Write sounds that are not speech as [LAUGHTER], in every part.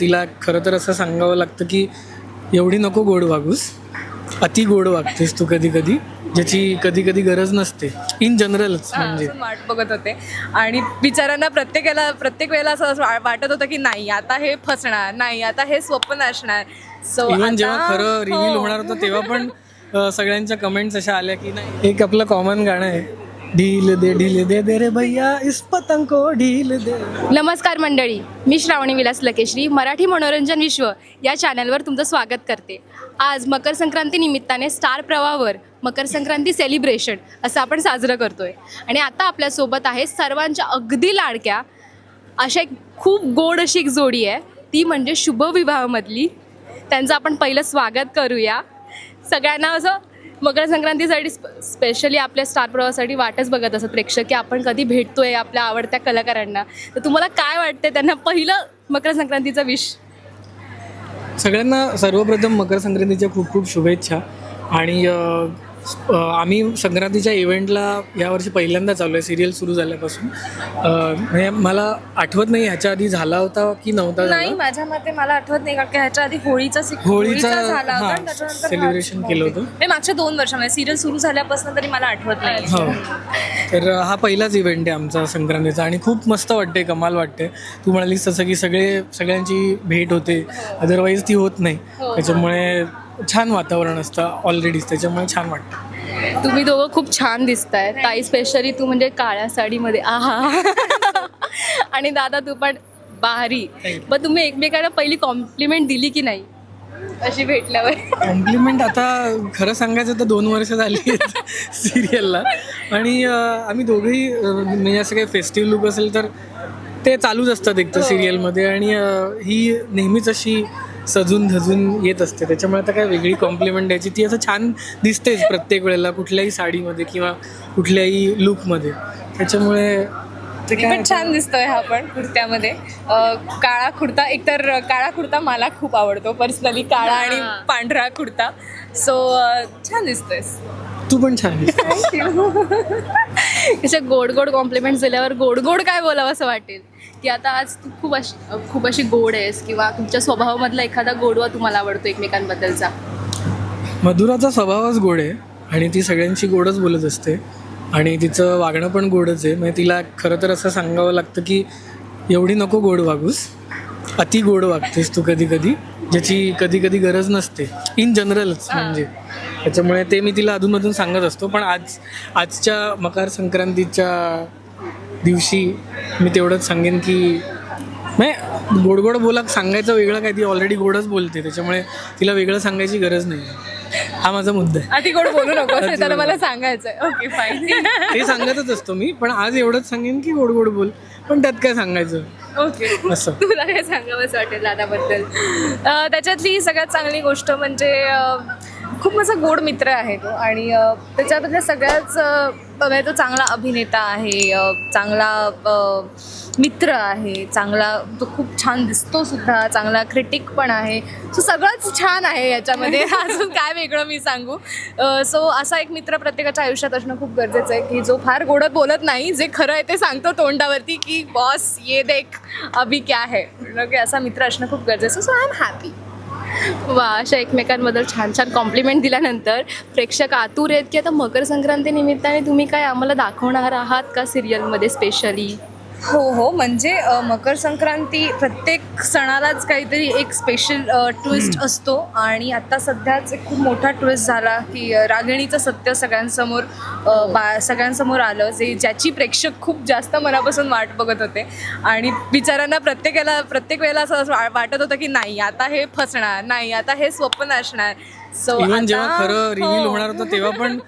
तिला खरं तर असं सांगावं लागतं की एवढी नको गोड वागूस. अति गोड वागतेस तू कधी कधी ज्याची कधी कधी गरज नसते. इन जनरलच म्हणजे. वाट बघत होते. आणि बिचारांना प्रत्येकाला प्रत्येक वेळेला असं वाटत होतं की नाही आता हे फसणार नाही आता हे स्वप्न असणार. सो इव्हन जेव्हा खरं रिव्हील होणार होतं तेव्हा पण सगळ्यांच्या कमेंट्स अशा आल्या की नाही एक आपलं कॉमन गाणं आहे. ढील दे ढील दे दे रे भैया इस पतंग को ढील दे. नमस्कार मंडळी मी श्रावणी विलास लकेश्री मराठी मनोरंजन विश्व या चॅनलवर तुमचं स्वागत करते. आज मकर संक्रांती निमित्ताने स्टार प्रवाहावर मकर संक्रांती सेलिब्रेशन असं आपण साजरं करतोय. आणि आता आपल्यासोबत आहे सर्वांच्या अगदी लाडक्या अशा एक खूप गोड अशी एक जोडी आहे. ती म्हणजे शुभविवाहामधली त्यांचं आपण पहिलं स्वागत करूया. सगळ्यांना असं मकर संक्रांतीसाठी स्पेशली आपल्या स्टार प्रवाहासाठी वाटच बघत असत प्रेक्षक की आपण कधी भेटतोय आपल्या आवडत्या कलाकारांना. तर तुम्हाला काय वाटते त्यांना पहिलं मकर संक्रांतीचं विश सगळ्यांना सर्वप्रथम मकर संक्रांतीच्या खूप खूप शुभेच्छा. आणि आम्ही संक्रांतीच्या इव्हेंटला यावर्षी पहिल्यांदा चालू आहे सिरियल सुरू झाल्यापासून. म्हणजे मला आठवत नाही ह्याच्या आधी झाला होता की नव्हता नाही माझ्या मते मला आठवत नाही कारण की ह्याच्या आधी होळीचा होळीचा झाला होता हां आणि त्याच्यानंतर सेलिब्रेशन केलं होतं. हे मागच्या दोन वर्षामध्ये सिरियल सुरू झाल्यापासून तरी मला आठवत नाही. हो. तर हा पहिलाच इव्हेंट आहे आमचा संक्रांतीचा आणि खूप मस्त वाटते कमाल वाटते तू म्हणालीस तसं की सगळे सगळ्यांची भेट होते. अदरवाईज ती होत नाही. त्याच्यामुळे छान वातावरण असतं ऑलरेडीच त्याच्यामुळे छान वाटतं. तुम्ही दोघं खूप छान दिसताय. ताई स्पेशली तू म्हणजे काळ्या साडीमध्ये आहा. आणि दादा तू पण भारी पण तुम्ही एकमेकांना पहिली कॉम्प्लिमेंट दिली की नाही? अशी भेटल्यावर. कॉम्प्लिमेंट आता खरं सांगायचं तर दोन वर्ष झाली सिरियलला आणि अं, आम्ही दोघंही अं, म्हणजे असं काही फेस्टिव्ह लुक असेल तर ते चालूच असतात एक तर सिरियलमध्ये आणि अं, ही नेहमीच अशी सजून धजून येत असते. त्याच्यामुळे आता काय वेगळी कॉम्प्लिमेंट द्यायची. ती असं छान दिसतेच प्रत्येक वेळेला कुठल्याही साडीमध्ये किंवा कुठल्याही लुकमध्ये त्याच्यामुळे ते मी काय पण छान दिसतोय हा पण कुर्त्यामध्ये. काळा कुर्ता एकतर काळा कुर्ता मला खूप आवडतो पर्सनली काळा आणि पांढरा कुर्ता. सो छान दिसतोय तू पण छान दिसते [LAUGHS] अशा गोड गोड कॉम्प्लिमेंट दिल्यावर गोड गोड काय बोलावं असं वाटेल? की आता आज तू खूप अशी खूप अशी गोड आहेस किंवा तुमच्या स्वभावामधला एखादा गोडवा तुम्हाला आवडतो एकमेकांबद्दलचा? मधुराचा स्वभावच गोड आहे आणि ती सगळ्यांशी गोडच बोलत असते आणि तिचं वागणं पण गोडच आहे. म्हणजे तिला खरं तर असं सांगावं लागतं की एवढी नको गोड वागूस. अति गोड वागतेस तू कधी कधी ज्याची कधी कधी गरज नसते. इन जनरलच म्हणजे. त्याच्यामुळे ते मी तिला अधूनमधून सांगत असतो. पण आज आजच्या मकर संक्रांतीच्या दिवशी मी तेवढंच सांगेन की नाही गोड गोड बोला सांगायचं वेगळं काय ती ऑलरेडी गोडच बोलते त्याच्यामुळे तिला वेगळं सांगायची गरज नाही. हा माझा मुद्दा आहे. आधी कोण बोलू नको त्याला मला सांगायचंय. ओके फाईन [LAUGHS] ते सांगतच असतो मी पण आज एवढंच सांगेन की गोड गोड बोल पण त्यात काय सांगायचं? ओके असं. तुला काय सांगावं असं वाटेल दादाबद्दल? अं, त्याच्यातली सगळ्यात चांगली गोष्ट म्हणजे अं, खूप माझा गोड मित्र आहे तो आणि अं, त्याच्याबद्दल सगळ्याच अं, म्हणजे तो चांगला अभिनेता आहे चांगला मित्र आहे चांगला तो खूप छान दिसतो सुद्धा चांगला क्रिटिक पण आहे. सो सगळंच छान आहे याच्यामध्ये. [LAUGHS] अजून काय वेगळं मी सांगू? सो असा एक मित्र प्रत्येकाच्या आयुष्यात असणं खूप गरजेचं आहे की जो फार गोडत बोलत नाही जे खरं आहे ते सांगतो तोंडावरती की बॉस ये देख अभि क्या है? असा मित्र असणं खूप गरजेचं सो आय एम हॅपी वा अशा एकमेकांबद्दल छान छान कॉम्प्लिमेंट दिल्यानंतर प्रेक्षक आतुर आहेत की आता मकर संक्रांती निमित्ताने तुम्ही काय आम्हाला दाखवणार आहात का सिरियलमध्ये स्पेशली हो हो. म्हणजे मकर संक्रांती प्रत्येक सणालाच काहीतरी एक स्पेशल ट्विस्ट असतो. आणि आता सध्याच एक खूप मोठा ट्विस्ट झाला की रागिणीचं सत्य सगळ्यांसमोर बा सगळ्यांसमोर आलं जे ज्याची प्रेक्षक खूप जास्त मनापासून वाट बघत होते. आणि बिचारांना प्रत्येकाला प्रत्येक वेळेला असं वाटत होतं की नाही आता हे फसणार नाही आता हे स्वप्न असणार. सो जेव्हा खरं रिव्हील होणार होतं तेव्हा पण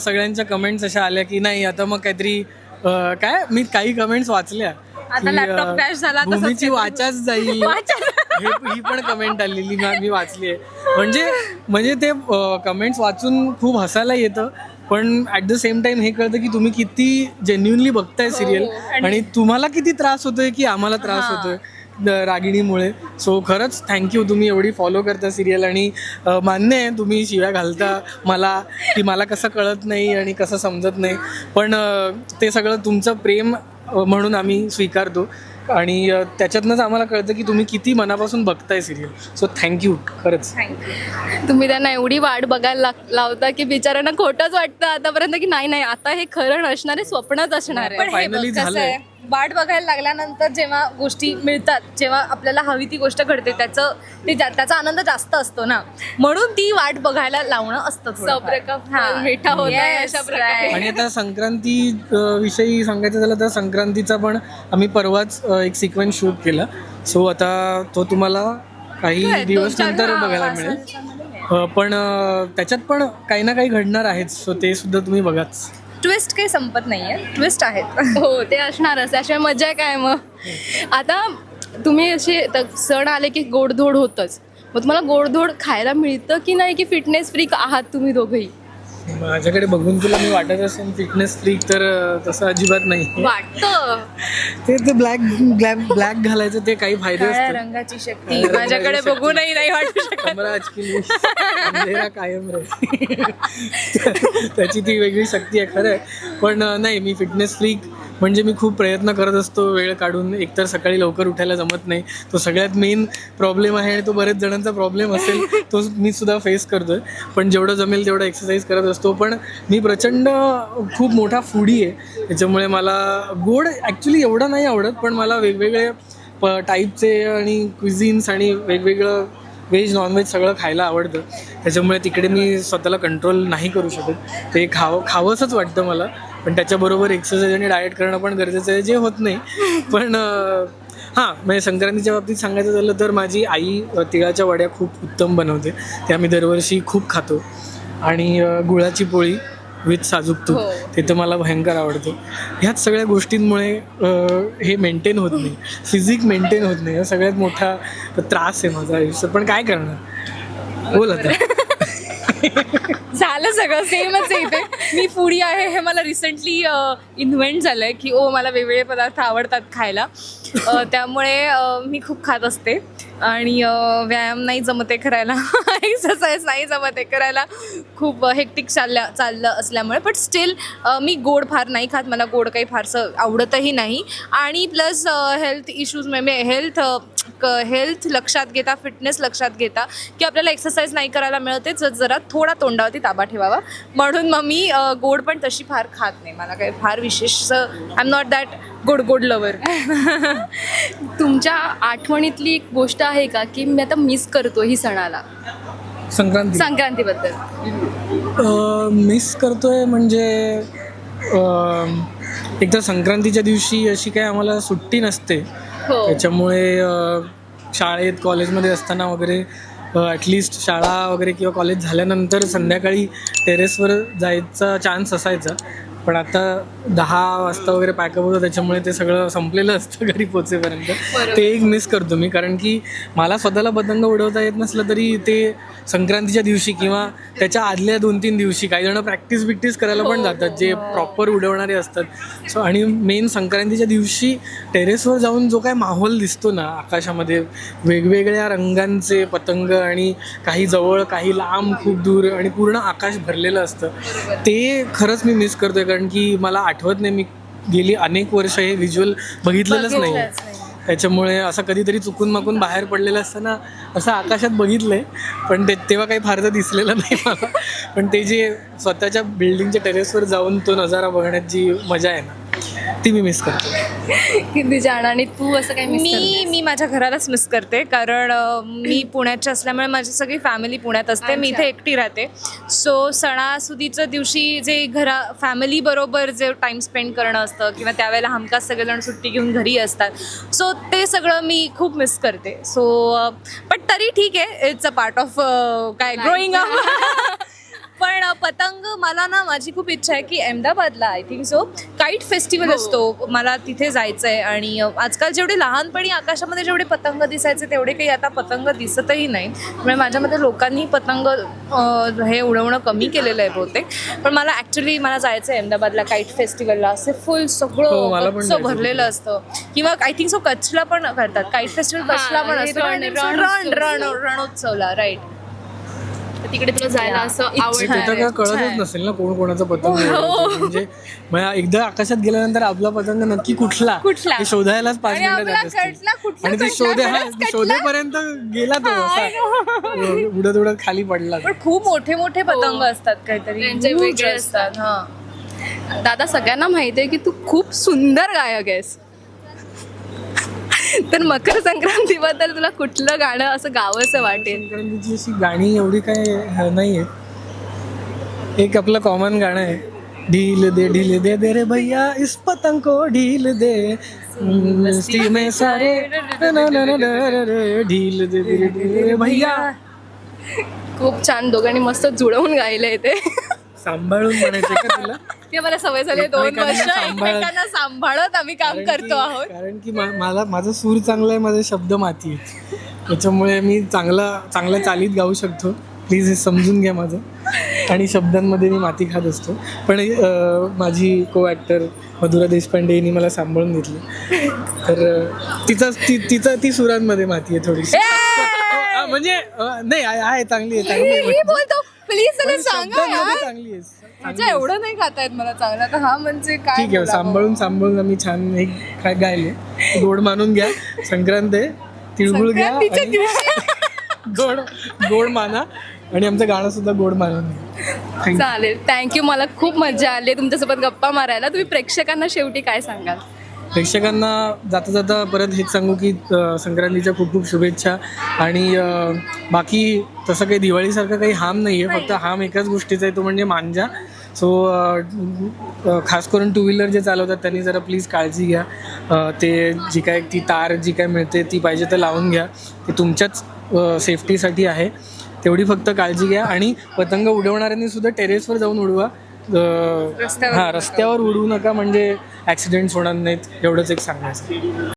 सगळ्यांच्या कमेंट्स अशा आल्या की नाही आता मग काहीतरी अ, काय? मी काही कमेंट्स वाचल्या. आता की, laptop अ, crash झाला, तसंच भूमीची काहीतरी. वाचाच जाईल. [LAUGHS] हे ही पण कमेंट आलेली मी मी वाचली आहे म्हणजे म्हणजे ते कमेंट्स वाचून खूप हसायला येतं. पण ॲट द सेम टाइम हे कळतं की तुम्ही किती जेन्युनली बघताय सिरियल आणि तुम्हाला किती त्रास होतोय की आम्हाला त्रास होतोय. रागिणीमुळे. सो खरंच थँक्यू तुम्ही एवढी फॉलो करता सिरियल आणि मान्य आहे तुम्ही शिव्या घालता मला की मला कसं कळत नाही आणि कसं समजत नाही. पण ते सगळं तुमचं प्रेम म्हणून आम्ही स्वीकारतो. आणि त्याच्यातनंच आम्हाला कळतं की तुम्ही किती मनापासून बघताय सिरियल सो थँक्यू खरंच. तुम्ही त्यांना एवढी वाट बघायला लाग- लावता की बिचाऱ्यांना खोटंच वाटतं आतापर्यंत की नाही नाही आता हे खरं नसणार आहे स्वप्नच असणार आहे. पण हे वाट बघायला लागल्यानंतर जेव्हा गोष्टी मिळतात जेव्हा आपल्याला हवी ती गोष्ट घडते त्याचं ते त्याचा आनंद जास्त असतो ना. म्हणून ती वाट बघायला लावणं असतं हां. मिठा होता है, अशा प्रकारे. आणि आता संक्रांती विषयी सांगायचं झालं तर संक्रांतीचा पण आम्ही परवाच एक सिक्वेन्स शूट केला. सो आता तो तुम्हाला काही दिवस नंतर बघायला मिळेल. पण त्याच्यात पण काही ना काही घडणार आहेच. सो ते सुद्धा तुम्ही बघाच. ट्विस्ट काही संपत नाहीये. ट्विस्ट आहेत. हो [LAUGHS] ते असणारच. त्याशिवाय मजा काय मग? आता तुम्ही असे सण आले की गोडधोड होतच. मग तुम्हाला गोडधोड खायला मिळतं की नाही की फिटनेस फ्रीक आहात तुम्ही दोघंही? माझ्याकडे बघून तुला मी वाटत असेल फिटनेस फ्रीक तर तसं अजिबात नाही. वाटतं. ते ते ब्लॅक ब्लॅक ब्लॅक घालायचं ते काही फायदे काळ्या असतात रंगाची शक्ती काळ्या माझ्याकडे. बघूनही नाही वाटू शकत. कमरा आजकी अंधेरा कायम रे [LAUGHS] त्याची ती वेगळी शक्ती आहे खरं आहे. पण अं, नाही मी फिटनेस फ्रीक म्हणजे मी खूप प्रयत्न करत असतो वेळ काढून. एकतर सकाळी लवकर उठायला जमत नाही. तो सगळ्यात मेन प्रॉब्लेम आहे आणि तो बरेच जणांचा प्रॉब्लेम असेल तो मी सुद्धा फेस करतोय. पण जेवढं जमेल तेवढं एक्सरसाइज करत असतो. पण मी प्रचंड खूप मोठा फूडी आहे. त्याच्यामुळे मला गोड ॲक्च्युली एवढं नाही आवडत पण मला वेगवेगळे प टाईपचे आणि क्विझिन्स आणि वेगवेगळं व्हेज नॉनव्हेज सगळं खायला आवडतं. त्याच्यामुळे तिकडे मी स्वतःला कंट्रोल नाही करू शकत. ते खावं खावंसंच वाटतं मला. पण त्याच्याबरोबर एक्सरसाइज आणि डाएट करणं पण गरजेचं आहे जे होत नाही. [LAUGHS] पण हां म्हणजे संक्रांतीच्या बाबतीत सांगायचं झालं तर माझी आई तिळाच्या वड्या खूप उत्तम बनवते. त्या मी दरवर्षी खूप खातो. आणि गुळाची पोळी विथ साजूक तूप हो. ते तर मला भयंकर आवडतं. ह्याच सगळ्या गोष्टींमुळे हे मेंटेन होत नाही. फिजिक मेंटेन होत नाही. हा सगळ्यात मोठा त्रास आहे माझा आयुष्य पण काय करणार? बोल आता [LAUGHS] झालं सगळं सेमच आहे इथे. मी फूडी आहे हे मला रिसेंटली इन्व्हेंट झालं आहे की ओ मला वेगवेगळे पदार्थ आवडतात खायला. अ, त्यामुळे अ, मी खूप खात असते. आणि व्यायाम नाही जमते करायला. [LAUGHS] एक्सरसाइज नाही जमते करायला. खूप हेक्टिक चालल्या चाललं असल्यामुळे. बट स्टील मी गोड फार नाही खात. मला गोड काही फारसं आवडतही नाही. आणि प्लस हेल्थ इश्यूज म्हणजे हेल्थ क हेल्थ लक्षात घेता फिटनेस लक्षात घेता की आपल्याला एक्सरसाइज नाही करायला मिळते जर जरा थोडा तोंडावरती ताबा ठेवावा. म्हणून मग मी गोड पण तशी फार खात नाही. मला काही फार विशेष आय एम नॉट दॅट गोड गोड लवर तुमच्या आठवणीतली एक गोष्ट आहे का की मी आता मिस करतो ही सणाला? संक्रांती. संक्रांतीबद्दल. मिस करतोय म्हणजे अं, एकतर संक्रांतीच्या दिवशी अशी काय आम्हाला सुट्टी नसते. हो. त्याच्यामुळे शाळेत कॉलेजमध्ये असताना वगैरे ॲटलिस्ट शाळा वगैरे किंवा कॉलेज झाल्यानंतर संध्याकाळी टेरेसवर जायचा चान्स असायचा. पण आता दहा वाजता वगैरे पॅकअप होतं त्याच्यामुळे ते सगळं संपलेलं असतं घरी पोचेपर्यंत ते एक मिस करतो मी कारण की मला स्वतःला पतंग उडवता येत नसलं तरी ते संक्रांतीच्या दिवशी किंवा त्याच्या आदल्या दोन तीन दिवशी काही जण प्रॅक्टिस बिक्टिस करायला पण जातात जे प्रॉपर उडवणारे असतात. सो आणि मेन संक्रांतीच्या दिवशी टेरेसवर जाऊन जो काय माहोल दिसतो ना आकाशामध्ये वेगवेगळ्या रंगांचे पतंग आणि काही जवळ काही लांब खूप दूर आणि पूर्ण आकाश भरलेलं असतं ते खरंच मी मिस करतोय कारण की मला आठवत नाही मी गेली अनेक वर्ष हे व्हिज्युअल बघितलेलंच नाही. त्याच्यामुळे असं कधीतरी चुकून माकून बाहेर पडलेलं असताना असं आकाशात बघितलंय. पण ते तेव्हा काही फारसं दिसलेलं नाही मला. पण ते जे स्वतःच्या बिल्डिंगच्या टेरेसवर जाऊन तो नजारा बघण्यात जी मजा आहे ना ती मी मिस करतो. किती छान आणि तू असं काय मिस मी मी माझ्या घरालाच मिस करते कारण मी [CLEARS THROAT] पुण्याची असल्यामुळे माझी सगळी फॅमिली पुण्यात असते मी. इथे एकटी राहते. सो सणासुदीच्या दिवशी जे घरा फॅमिली बरोबर जे टाइम स्पेंड करणं असतं किंवा त्यावेळेला हमखास सगळेजण सुट्टी घेऊन घरी असतात. सो ते सगळं मी खूप मिस करते. सो पण तरी ठीक आहे इट्स अ पार्ट ऑफ काय ग्रोईंग अप [LAUGHS] [LAUGHS] पण पतंग मला ना माझी खूप इच्छा आहे की अहमदाबादला I think so kite festival असतो मला तिथे जायचं आहे आणि आजकाल जेवढे लहानपणी आकाशामध्ये जेवढे पतंग दिसायचे तेवढे काही आता पतंग दिसतही नाही. त्यामुळे माझ्या मते लोकांनी पतंग हे उडवणं कमी केलेलं आहे बहुतेक. पण मला ॲक्च्युली मला जायचं आहे अहमदाबादला काईट फेस्टिवलला असे फुल हो, सगळं भरलेलं असतं. किंवा आय थिंक सो कच्छला पण करतात. काईट फेस्टिवल कच्छला पण हा, असतं रण-. रण रणोत्सवला राईट तिकडे तुला जायला असं काय कळतच नसेल ना कोण कोणाचा पतंग उडवतं. म्हणजे एकदा आकाशात गेल्यानंतर आपला पतंग नक्की कुठला? कुठला? हे शोधायलाच पाच आणि मिनिटं आपला जात असतील. कटला कुठला आणि ते शोधे हा खरंच? शोधेपर्यंत गेला तो असा. उडत उडत खाली पडला पण खूप मोठे मोठे पतंग असतात काहीतरी. त्यांचे Huge वेगळे असतात. हा. दादा सगळ्यांना माहिती आहे की तू खूप सुंदर गायक आहेस. तर मकर संक्रांतीबद्दल तुला कुठलं गाणं असं गावंसं वाटेल? संक्रांतीची अशी गाणी एवढी काय नाही आहेत एक आपलं कॉमन गाणं आहे. ढील दे ढील दे दे रे भैया इस पतंग को ढील दे. मस्ती में सारे ढील दे दे रे भैया. खूप छान दोघांनी मस्त जुळवून गायलंय ते. सांभाळून म्हणायचं का तुला? ते मला सवय झाली दोन एकमेकांना वर्ष सांभाळत. एकमेकांना सांभाळत आम्ही काम करतो आहोत. कारण की मा- मला माझा सूर चांगला आहे माझे शब्द माती आहेत. त्याच्यामुळे मी चांगला चांगल्या चालीत गाऊ शकतो. प्लीज हे समजून घ्या माझं. आणि शब्दांमध्ये मी माती खात असतो. पण अं, माझी को ॲक्टर मधुरा देशपांडे यांनी मला सांभाळून घेतलं. तर अं, तिचा ती तिचा ती सुरांमध्ये माती आहे थोडीशी. अं, म्हणजे अं, नाही आहे आहे, चांगली आहे चांगली आहे. बोलतो. प्लीज त्याला पण सांगा शब्दांमध्ये यार. चांगली आहे. ह्याच्या एवढं नाही खाता येत मला चांगलं. तर हा म्हणजे काय ठीक आहे बोलावं? सांभाळून सांभाळून आम्ही छान एक काय गायले. गोड मानून घ्या. संक्रांत आहे तिळगुळ घ्या संक्रांतीच्या आणि [LAUGHS] गोड गोड माना आणि आमचं गाणं सुद्धा गोड मानून घ्या. Thank you. चालेल. थँक्यू मला खूप मजा आली. तुमच्यासोबत गप्पा मारायला. तुम्ही प्रेक्षकांना शेवटी काय सांगाल? प्रेक्षकांना जाता जाता परत हेच सांगू की अं, संक्रांतीच्या खूप खूप शुभेच्छा. आणि अं, बाकी तसं काही दिवाळीसारखं काही हाम नाही आहे फक्त हाम एकाच गोष्टीचा आहे तो म्हणजे मांजा. सो खास करून टू व्हीलर जे चालवतात त्यांनी जरा प्लीज काळजी घ्या. ते जी काय ती तार जी काय मिळते ती पाहिजे तर लावून घ्या. ती तुमच्याच सेफ्टीसाठी आहे. तेवढी फक्त काळजी घ्या आणि पतंग उडवणाऱ्यांनी सुद्धा टेरेसवर जाऊन उडवा. हां रस्त्यावर उडवू नका म्हणजे ॲक्सिडेंट्स होणार नाहीत एवढंच एक सांगायचं.